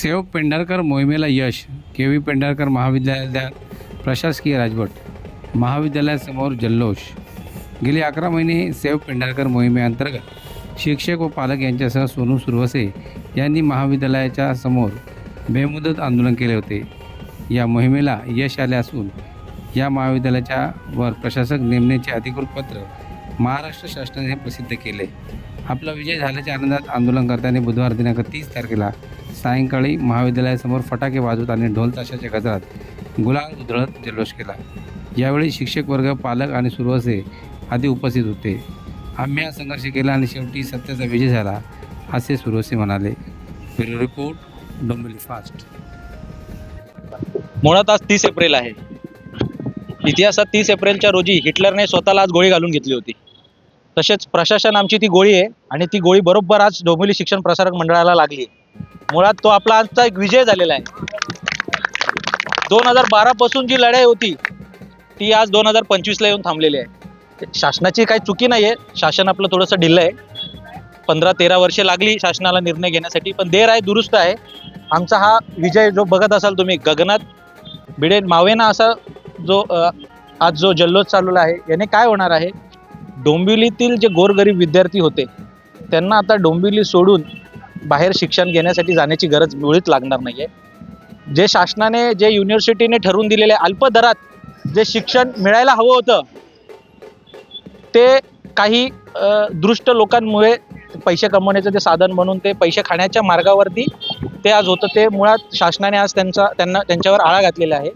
सेवक पेंढारकर मोहिमेला यश. के. व्ही. पेंढारकर महाविद्यालयात प्रशासकीय राजवट. महाविद्यालयासमोर जल्लोष. गेली अकरा महिने सेवक पेंढारकर मोहिमेअंतर्गत शिक्षक व पालक यांच्यासह सोनू सुरवसे यांनी महाविद्यालयाच्या समोर बेमुदत आंदोलन केले होते. या मोहिमेला यश आले असून या महाविद्यालयाच्या वर प्रशासक नेमण्याचे अधिकृत पत्र महाराष्ट्र शासनाने प्रसिद्ध केले. आपला विजय झाल्याच्या आनंदात आंदोलनकर्त्यांनी बुधवार दिनांक तीस तारखेला सायंकाळी महाविद्यालयासमोर फटाके वाजवत आणि ढोल ताशाच्या गजरात गुलाल उधळत जल्लोष केला. यावेळी शिक्षक वर्ग पालक आणि सुरवसे आदी उपस्थित होते. आम्ही हा संघर्ष केला आणि शेवटी सत्याचा विजय झाला असे सुरवसे म्हणाले. Bureau report Dombivli fast. मुळात आज तीस एप्रिल आहे. इतिहासात तीस एप्रिलच्या रोजी हिटलरने स्वतःला आज गोळी घालून घेतली होती. तसेच प्रशासन आमची ती गोळी आहे आणि ती गोळी बरोबर आज डोंबिवली शिक्षण प्रसारक मंडळाला लागली मुळात तो आपला आजचा एक विजय झालेला आहे. दोन हजार बारा पासून जी लढाई होती ती आज दोन हजार पंचवीसला येऊन थांबलेली आहे. शासनाची काही चुकी नाही आहे शासन आपलं थोडंसं ढिल्लं आहे. पंधरा तेरा वर्षे लागली शासनाला निर्णय घेण्यासाठी पण देर आहे दुरुस्त आहे. आमचा हा विजय जो बघत असाल तुम्ही गगनात भिडे मावेना असा जो आज जो जल्लोष चालवला आहे याने काय होणार आहे? डोंबिवलीतील जे गोरगरीब विद्यार्थी होते त्यांना आता डोंबिवली सोडून बाहेर शिक्षण घेण्यासाठी जाण्याची गरज मुळीच लागणार नाही आहे जे शासनाने जे युनिव्हर्सिटीने ठरवून दिलेले अल्प दरात जे शिक्षण मिळायला हवं होतं ते काही दृष्ट लोकांमुळे पैसे कमवण्याचं ते साधन म्हणून ते पैसे खाण्याच्या मार्गावरती ते आज होतं ते मुळात शासनाने आज त्यांचा त्यांना त्यांच्यावर आळा घातलेला आहे.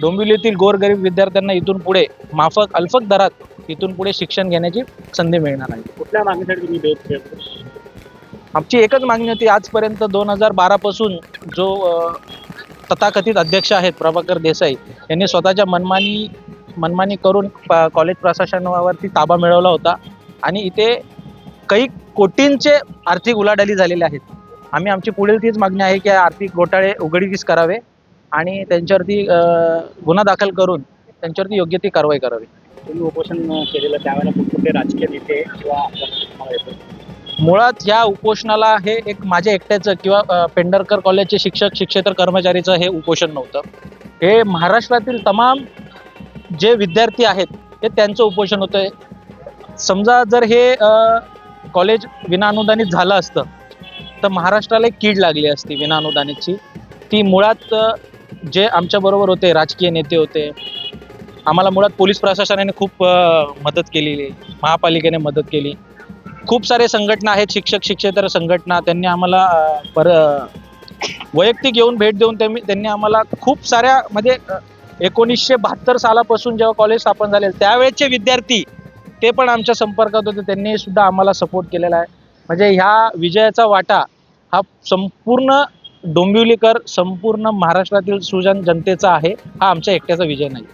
डोंबिवलीतील गोरगरीब विद्यार्थ्यांना इथून पुढे माफक अल्फक दरात इथून पुढे शिक्षण घेण्याची संधी मिळणार आहे. कुठल्या मागणीसाठी तुम्ही आमची एकच मागणी होती आजपर्यंत दोन हजार बारापासून जो तथाकथित अध्यक्ष आहेत प्रभाकर देसाई यांनी स्वतःच्या मनमानी मनमानी करून कॉलेज प्रशासनावरती ताबा मिळवला होता. आणि इथे काही कोटींचे आर्थिक उलाढाली झालेले आहेत. आम्ही आमची पुढील तीच मागणी आहे की आर्थिक घोटाळे उघडकीस करावे आणि त्यांच्यावरती गुन्हा दाखल करून त्यांच्यावरती योग्य ती कारवाई करावी. तुम्ही उपोषण केलेलं त्यावेळेला कुठले राजकीय नेते किंवा मुळात या उपोषणाला हे एक माझ्या एकट्याचं किंवा पेंढरकर कॉलेजचे शिक्षक शिक्षेतर कर्मचारीचं हे उपोषण नव्हतं. हे महाराष्ट्रातील तमाम जे विद्यार्थी आहेत हे त्यांचं उपोषण होतं समजा जर हे कॉलेज विनाअनुदानित झालं असतं तर महाराष्ट्राला एक कीड लागली असती विनाअनुदानितची. ती मुळात जे आमच्याबरोबर होते राजकीय नेते होते आम्हाला मुळात पोलीस प्रशासनाने खूप मदत केलेली आहे. महापालिकेने मदत केली. खूप सारे संघटना आहेत शिक्षक शिक्षेतर संघटना. त्यांनी आम्हाला पर वैयक्तिक येऊन भेट देऊन त्यांनी त्यांनी आम्हाला खूप साऱ्या म्हणजे एकोणीसशे बहात्तर सालापासून जेव्हा कॉलेज स्थापन झाले त्यावेळेचे विद्यार्थी ते पण आमच्या संपर्कात होते. त्यांनी सुद्धा आम्हाला सपोर्ट केलेला आहे. म्हणजे ह्या विजयाचा वाटा हा संपूर्ण डोंबिवलीकर संपूर्ण महाराष्ट्रातील सुजन जनतेचा आहे. हा आमच्या एकट्याचा विजय नाही.